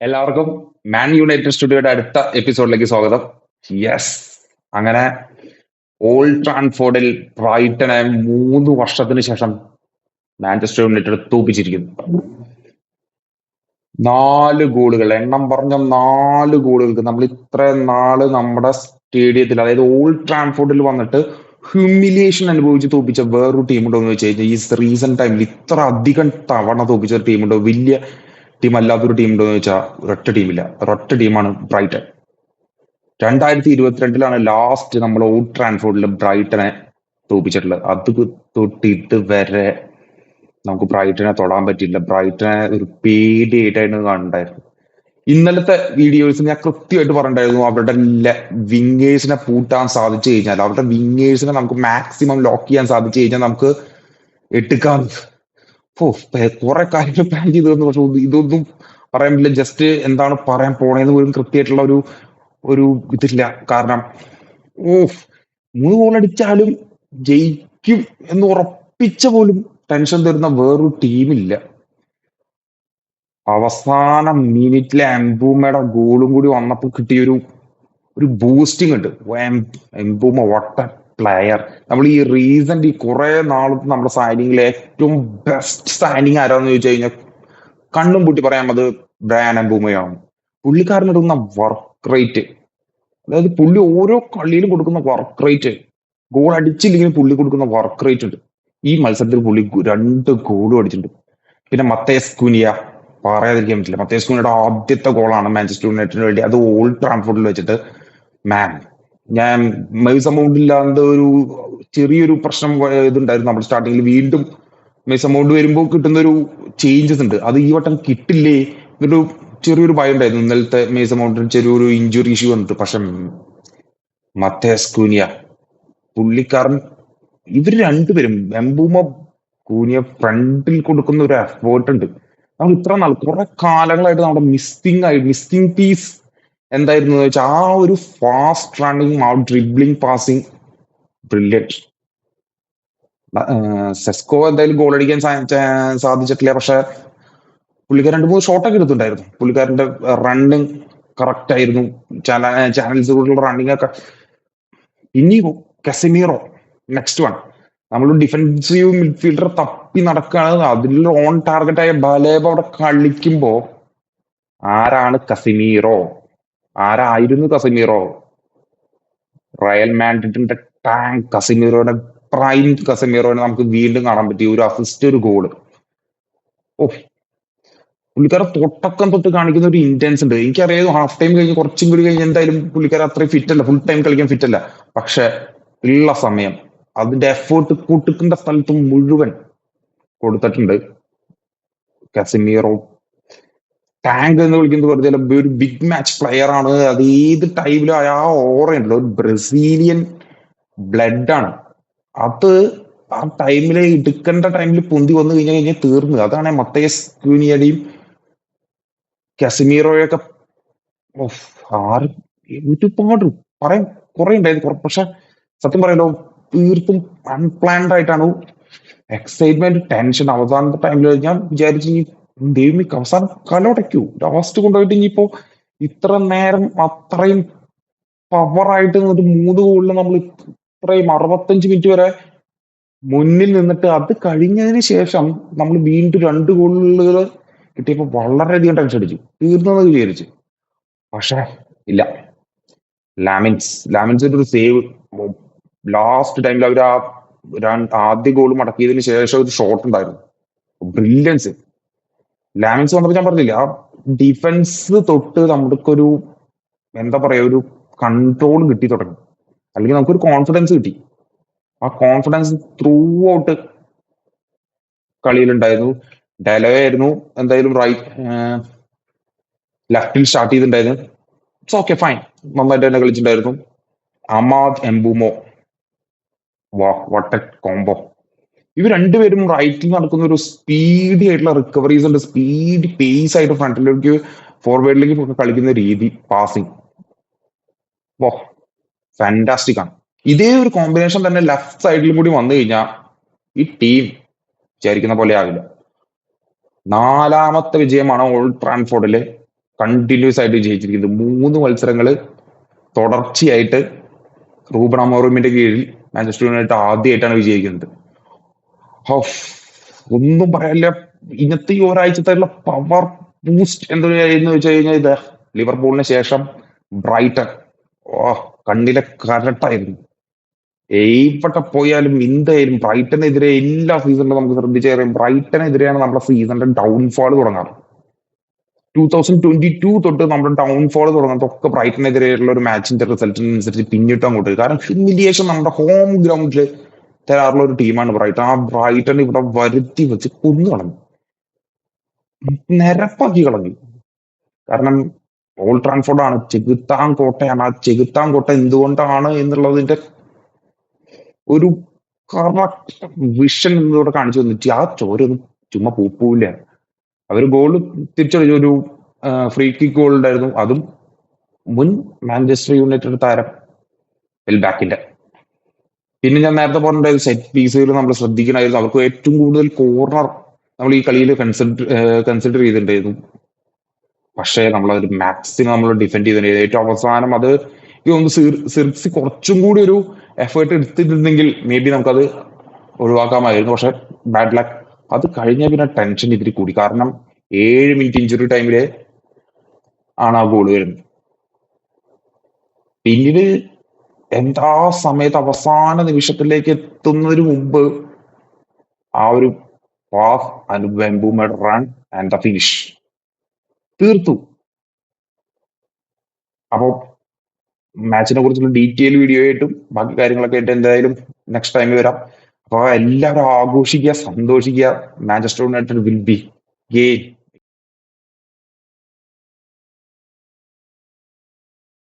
എല്ലാവർക്കും Man United സ്റ്റുഡിയോയുടെ അടുത്ത എപ്പിസോഡിലേക്ക് സ്വാഗതം. യെസ് അങ്ങനെ ഓൾഡ് ട്രാൻഫോർഡിൽ ബ്രൈറ്റനെ മൂന്ന് വർഷത്തിന് ശേഷം മാഞ്ചസ്റ്റർ യുണൈറ്റഡ് തോപ്പിച്ചിരിക്കുന്നു നാല് ഗോളുകൾ എണ്ണം പറഞ്ഞ നാല് ഗോളുകൾക്ക് നമ്മൾ ഇത്ര നാൾ നമ്മുടെ സ്റ്റേഡിയത്തിൽ അതായത് ഓൾഡ് ട്രാൻഫോർഡിൽ വന്നിട്ട് ഹ്യൂമിലിയേഷൻ അനുഭവിച്ച് തോപ്പിച്ച വേറൊരു ടീമുണ്ടോ എന്ന് വെച്ച് കഴിഞ്ഞാൽ ഈ റീസെന്റ് ടൈമിൽ ഇത്ര അധികം തവണ തോപ്പിച്ച ടീമുണ്ടോ വലിയ ടീം അല്ലാത്തൊരു ടീം ഉണ്ടോ എന്ന് വെച്ചാൽ ഒരൊറ്റ ടീമില്ല ഒരൊറ്റ ടീമാണ് ബ്രൈറ്റൺ. രണ്ടായിരത്തി ഇരുപത്തിരണ്ടിലാണ് ലാസ്റ്റ് നമ്മൾ ഓൾഡ് ട്രാൻസ്ഫോർഡിൽ ബ്രൈറ്റനെ തോപ്പിച്ചിട്ടുള്ളത് അത് തൊട്ട് ഇതുവരെ നമുക്ക് ബ്രൈറ്റനെ തൊടാൻ പറ്റിയില്ല. ബ്രൈറ്റനെ ഒരു പേടിയായിട്ടായിരുന്നു കണ്ടായിരുന്നു ഇന്നലത്തെ വീഡിയോസ് ഞാൻ കൃത്യമായിട്ട് പറഞ്ഞിട്ടുണ്ടായിരുന്നു അവരുടെ വിങ്ങേഴ്സിനെ പൂട്ടാൻ സാധിച്ചു കഴിഞ്ഞാൽ അവരുടെ വിങ്ങേഴ്സിനെ നമുക്ക് മാക്സിമം ലോക്ക് ചെയ്യാൻ സാധിച്ചു കഴിഞ്ഞാൽ നമുക്ക് എടുക്കാൻ കുറെ കാര്യങ്ങൾ പ്ലാൻ ചെയ്തു തന്നു പക്ഷെ ഇതൊന്നും പറയാൻ പറ്റില്ല. ജസ്റ്റ് എന്താണ് പറയാൻ പോണേന്ന് പോലും കൃത്യമായിട്ടുള്ള ഒരു ഒരു ഇതില്ല. കാരണം ഓ മൂന്ന് ഗോൾ അടിച്ചാലും ജയിക്കും എന്ന് ഉറപ്പിച്ച പോലും ടെൻഷൻ തരുന്ന വേറൊരു ടീമില്ല അവസാന മിനിറ്റിലെ എംബൂമയുടെ ഗോളും കൂടി വന്നപ്പോൾ കിട്ടിയ ഒരു ബൂസ്റ്റിംഗ് ഉണ്ട്. എംബൂമ വട്ട പ്ലെയർ നമ്മൾ ഈ റീസെന്റ് ഈ കുറെ നാളത്തെ നമ്മുടെ സൈനിങ്ങിലെ ഏറ്റവും ബെസ്റ്റ് സൈനിങ് ആരാന്ന് ചോദിച്ചു കഴിഞ്ഞാൽ കണ്ണും പൂട്ടി പറയാം അത് ബ്രയാൻ അംബൂമയാണ് പുള്ളിക്കാരൻ എടുക്കുന്ന വർക്ക് റേറ്റ് അതായത് പുള്ളി ഓരോ കളിയിലും കൊടുക്കുന്ന വർക്ക് റേറ്റ് ഗോൾ അടിച്ചില്ലെങ്കിൽ പുള്ളി കൊടുക്കുന്ന വർക്ക് റേറ്റ് ഉണ്ട്. ഈ മത്സരത്തിൽ പുള്ളി രണ്ട് ഗോളും അടിച്ചിട്ടുണ്ട്. പിന്നെ മത്തേസ് കുനിയ പറയാതിരിക്കാൻ പറ്റില്ല. മത്തേസ് കുനിയുടെ ആദ്യത്തെ ഗോളാണ് മാഞ്ചസ്റ്റർ യുണൈറ്റഡിന് വേണ്ടി. അത് ഓൾഡ് ട്രാൻസ്പോർട്ടിൽ വെച്ചിട്ട് മാൻ ഞാൻ മെയ്സ് എമൗണ്ട് ഇല്ലാണ്ട് ഒരു ചെറിയൊരു പ്രശ്നം ഇതുണ്ടായിരുന്നു. നമ്മൾ സ്റ്റാർട്ടിങ്ങിൽ വീണ്ടും മെയ്സ് എമൗണ്ട് വരുമ്പോൾ കിട്ടുന്ന ഒരു ചേഞ്ചസ് ഉണ്ട്. അത് ഈ വട്ടം കിട്ടില്ലേ എന്നൊരു ചെറിയൊരു ഭയം ഉണ്ടായിരുന്നു. ഇന്നലത്തെ മെയ്സ് എമൗണ്ടിന് ചെറിയൊരു ഇഞ്ചുറി ഇഷ്യൂ വന്നിട്ട്. പക്ഷെ മത്തേസ് കൂനിയ പുള്ളിക്കാരൻ ഇവർ രണ്ടുപേരും എംബൂമ കൂനിയ ഫ്രണ്ടിൽ കൊടുക്കുന്ന ഒരു എഫേർട്ട് ഉണ്ട്. നമ്മൾ ഇത്ര നാൾ കുറെ കാലങ്ങളായിട്ട് നമ്മുടെ മിസ്സിംഗ് ആയി മിസ്സിംഗ് പീസ് എന്തായിരുന്നു വെച്ചാൽ ആ ഒരു ഫാസ്റ്റ് റണ്ണിങ് ആ ഡ്രിബ്ലിംഗ് പാസിങ് ബ്രില്യന്റ് സെസ്കോ എന്തായാലും ഗോൾ അടിക്കാൻ സാധിച്ചിട്ടില്ല. പക്ഷെ പുള്ളിക്കാരൻ രണ്ട് മൂന്ന് ഷോട്ടൊക്കെ എടുത്തിട്ടുണ്ടായിരുന്നു. പുള്ളിക്കാരന്റെ റണ്ണിങ് കറക്റ്റ് ആയിരുന്നു. ചാനൽസ് കൂടെയുള്ള റണ്ണിങ് ഒക്കെ. ഇനി കസിമീറോ നെക്സ്റ്റ് വൺ നമ്മൾ ഡിഫൻസീവ് മിഡ്ഫീൽഡർ തപ്പി നടക്കുകയാണ് അതിൽ ഓൺ ടാർഗറ്റ് ആയ ബലേബ് അവിടെ കളിക്കുമ്പോ ആരാണ് കസിമീറോ? ആരായിരുന്നു കസിമീറോ? റയൽ മാൻഡ്രിഡിന്റെ ടാങ്ക് കസിമീറോയുടെ പ്രൈം കസിമീറോനെ നമുക്ക് വീണ്ടും കാണാൻ പറ്റി. ഒരു അസിസ്റ്റ് ഒരു ഗോൾ ഓ പുള്ളിക്കാരൻ തൊട്ടക്കം തൊട്ട് കാണിക്കുന്ന ഒരു ഇന്റൻസ് ഉണ്ട്. എനിക്കറിയാം ഹാഫ് ടൈം കഴിഞ്ഞ് കുറച്ചും കൂടി കഴിഞ്ഞ് എന്തായാലും പുള്ളിക്കാരൻ അത്രയും ഫിറ്റ് അല്ല. ഫുൾ ടൈം കളിക്കാൻ ഫിറ്റ് അല്ല. പക്ഷെ ഉള്ള സമയം അതിന്റെ എഫേർട്ട് കൂട്ടിക്കുന്ന സ്ഥലത്ത് മുഴുവൻ കൊടുത്തിട്ടുണ്ട് കസിമീറോ ടാങ്ക് എന്ന് വിളിക്കുന്നത് വെറുതെ ഒരു ബിഗ് മാച്ച് പ്ലെയർ ആണ്. അത് ഏത് ടൈമിലും ആ ഓറ ഉണ്ടല്ലോ. ഒരു ബ്രസീലിയൻ ബ്ലഡ് ആണ്. അത് ആ ടൈമിൽ എടുക്കേണ്ട ടൈമിൽ പൊന്തി വന്നു കഴിഞ്ഞാൽ കഴിഞ്ഞാൽ തീർന്നു. അതാണ് മത്തേസ് ക്യൂനിയുടെയും കസിമീറോയൊക്കെ ഒരുപാട് പറയാൻ കുറെ ഉണ്ടായിരുന്നു. പക്ഷെ സത്യം പറയല്ലോ തീർത്തും അൺപ്ലാൻഡ് ആയിട്ടാണ്. എക്സൈറ്റ്മെന്റ് ടെൻഷൻ അവസാനത്തെ ടൈമിൽ ഞാൻ വിചാരിച്ചു ദൈവമി അവസാനം കലോടയ്ക്കൂ ലാസ്റ്റ് കൊണ്ടുപോയിട്ട് ഇനിയിപ്പോ ഇത്ര നേരം അത്രയും പവറായിട്ട് ഒരു മൂന്ന് ഗോളിൽ നമ്മൾ ഇത്രയും അറുപത്തഞ്ച് മിനിറ്റ് വരെ മുന്നിൽ നിന്നിട്ട് അത് കഴിഞ്ഞതിന് ശേഷം നമ്മൾ വീണ്ടും രണ്ട് ഗോളുകൾ കിട്ടിയപ്പോൾ വളരെയധികം ടെൻഷൻ അടിച്ചു. തീർന്നെന്ന് വിചാരിച്ചു. പക്ഷേ ഇല്ല. ലാമിൻസ് ലാമിൻസിന്റെ ഒരു സേവ് ലാസ്റ്റ് ടൈമിൽ അവർ ആ ആദ്യ ഗോൾ മടക്കിയതിന് ശേഷം ഒരു ഷോട്ട് ഉണ്ടായിരുന്നു. ബ്രില്യൻസ് ലാമിൻസ് വന്നപ്പോൾ ഞാൻ പറഞ്ഞില്ല ആ ഡിഫൻസ് തൊട്ട് നമുക്കൊരു എന്താ പറയാ ഒരു കൺട്രോൾ കിട്ടി തുടങ്ങി. അല്ലെങ്കിൽ നമുക്കൊരു കോൺഫിഡൻസ് കിട്ടി. ആ കോൺഫിഡൻസ് ത്രൂ ഔട്ട് കളിയിലുണ്ടായിരുന്നു. ഡെലോ ആയിരുന്നു എന്തായാലും റൈറ്റ് ലെഫ്റ്റിൽ സ്റ്റാർട്ട് ചെയ്തിട്ടുണ്ടായിരുന്നു. ഓക്കെ ഫൈൻ നന്നായിട്ട് തന്നെ കളിച്ചിട്ടുണ്ടായിരുന്നു. അമാദ് എംബുമോ വാ വട്ട കോംബോ ഇവർ രണ്ടുപേരും റൈറ്റിൽ നടക്കുന്ന ഒരു സ്പീഡി ആയിട്ടുള്ള റിക്കവറീസ് ഉണ്ട്. സ്പീഡ് പേസ് ആയിട്ട് ഫ്രണ്ടിലേക്ക് ഫോർവേഡിലേക്ക് കളിക്കുന്ന രീതി പാസിങ് വോ ഫാന്റാസ്റ്റിക് ആണ്. ഇതേ ഒരു കോമ്പിനേഷൻ തന്നെ ലെഫ്റ്റ് സൈഡിലും കൂടി വന്നു കഴിഞ്ഞാൽ ഈ ടീം വിചാരിക്കുന്ന പോലെ ആകില്ല നാലാമത്തെ വിജയമാണ് ഓൾഡ് ട്രാൻഫോർഡിൽ കണ്ടിന്യൂസ് ആയിട്ട് വിജയിച്ചിരിക്കുന്നത് മൂന്ന് മത്സരങ്ങൾ തുടർച്ചയായിട്ട് റൂബൺ അമോറൂമിന്റെ കീഴിൽ മാഞ്ചസ്റ്റർ യുണൈറ്റഡ് ആദ്യമായിട്ടാണ് വിജയിക്കുന്നത്. ഒന്നും പറയാനില്ല ഇന്നത്തെ ഈ ഒരാഴ്ചത്തുള്ള പവർ ബൂസ്റ്റ് എന്തൊരു വെച്ച് കഴിഞ്ഞാൽ ഇത്? ലിവർപൂളിന് ശേഷം ബ്രൈറ്റൺ. ഓ കണ്ണിലെ കരട്ടായിരുന്നു. എവിടെ പോയാലും എന്തായാലും ബ്രൈറ്റനെതിരെ എല്ലാ സീസണിലും നമുക്ക് ശ്രദ്ധിച്ചറിയാം ബ്രൈറ്റനെതിരെയാണ് നമ്മുടെ സീസണിന്റെ ഡൗൺഫാൾ തുടങ്ങാറ്. ടൂ തൗസൻഡ് ട്വന്റി ടു തൊട്ട് നമ്മുടെ ഡൗൺഫാൾ തുടങ്ങുന്നതൊക്കെ ബ്രൈറ്റനെതിരെയുള്ള ഒരു മാച്ചിന്റെ റിസൾട്ടിനനുസരിച്ച് പിന്നിട്ട് അങ്ങോട്ട് കാരണം ഹ്യൂമിലിയേഷൻ നമ്മുടെ ഹോം ഗ്രൗണ്ടിൽ തരാറുള്ള ഒരു ടീമാണ് ബ്രൈറ്റൺ ആ ബ്രൈറ്റൺ ഇവിടെ വരുത്തി വെച്ച് കൊന്നു കളഞ്ഞു. നിരപ്പാക്കി കളഞ്ഞു. കാരണം ഓൾ ട്രാൻസ്ഫോർഡ് ആണ്. ചെകുത്താൻ കോട്ടയാണ്. ആ ചെകുത്താൻ കോട്ട എന്തുകൊണ്ടാണ് എന്നുള്ളതിന്റെ ഒരു കറക്റ്റ് വിഷൻ എന്നിവിടെ കാണിച്ചു തന്നിട്ട് ആ ചോരൊന്നും ചുമ്മാ പൂപ്പൂല്ല അവർ ഗോൾ തിരിച്ചടിച്ചു. ഒരു ഫ്രീ കിക്ക് ഗോൾ ഉണ്ടായിരുന്നു. അതും മുൻ മാഞ്ചസ്റ്റർ യുണൈറ്റഡ് താരം എൽബാക്കിന്റെ പിന്നെ ഞാൻ നേരത്തെ പറഞ്ഞിട്ടുണ്ടായിരുന്നു സെറ്റ് പീസുകൾ നമ്മൾ ശ്രദ്ധിക്കണമായിരുന്നു. അവർക്ക് ഏറ്റവും കൂടുതൽ കോർണർ നമ്മൾ ഈ കളിയിൽ കൺസിഡർ കൺസിഡർ ചെയ്തിട്ടുണ്ടായിരുന്നു. പക്ഷേ നമ്മൾ ഒരു മാക്സിമം നമ്മൾ ഡിഫെൻഡ് ചെയ്തിട്ടുണ്ട് ഏറ്റവും അവസാനം അത് ഈ ഒന്ന് സിർക്സി കുറച്ചും കൂടി ഒരു എഫേർട്ട് എടുത്തിട്ടുണ്ടെങ്കിൽ മേ ബി നമുക്കത് ഒഴിവാക്കാമായിരുന്നു. പക്ഷെ ബാഡ് ലക്ക് അത് കഴിഞ്ഞ പിന്നെ ടെൻഷൻ ഇതിരി കൂടി. കാരണം ഏഴ് മിനിറ്റ് ഇഞ്ചുറി ടൈമിൽ ആണ് ആ ഗോൾ വരുന്നത്. പിന്നീട് എന്താ സമയത്ത് അവസാന നിമിഷത്തിലേക്ക് എത്തുന്നതിന് മുമ്പ് ആ ഒരു pass and run and the finish തീർത്തു. അപ്പോ മാച്ചിനെ കുറിച്ചുള്ള ഡീറ്റെയിൽ വീഡിയോ ആയിട്ടും ബാക്കി കാര്യങ്ങളൊക്കെ ആയിട്ട് എന്തായാലും നെക്സ്റ്റ് ടൈം വരാം. അപ്പൊ എല്ലാവരും ആഘോഷിക്കുക സന്തോഷിക്കുക. Manchester United will be gain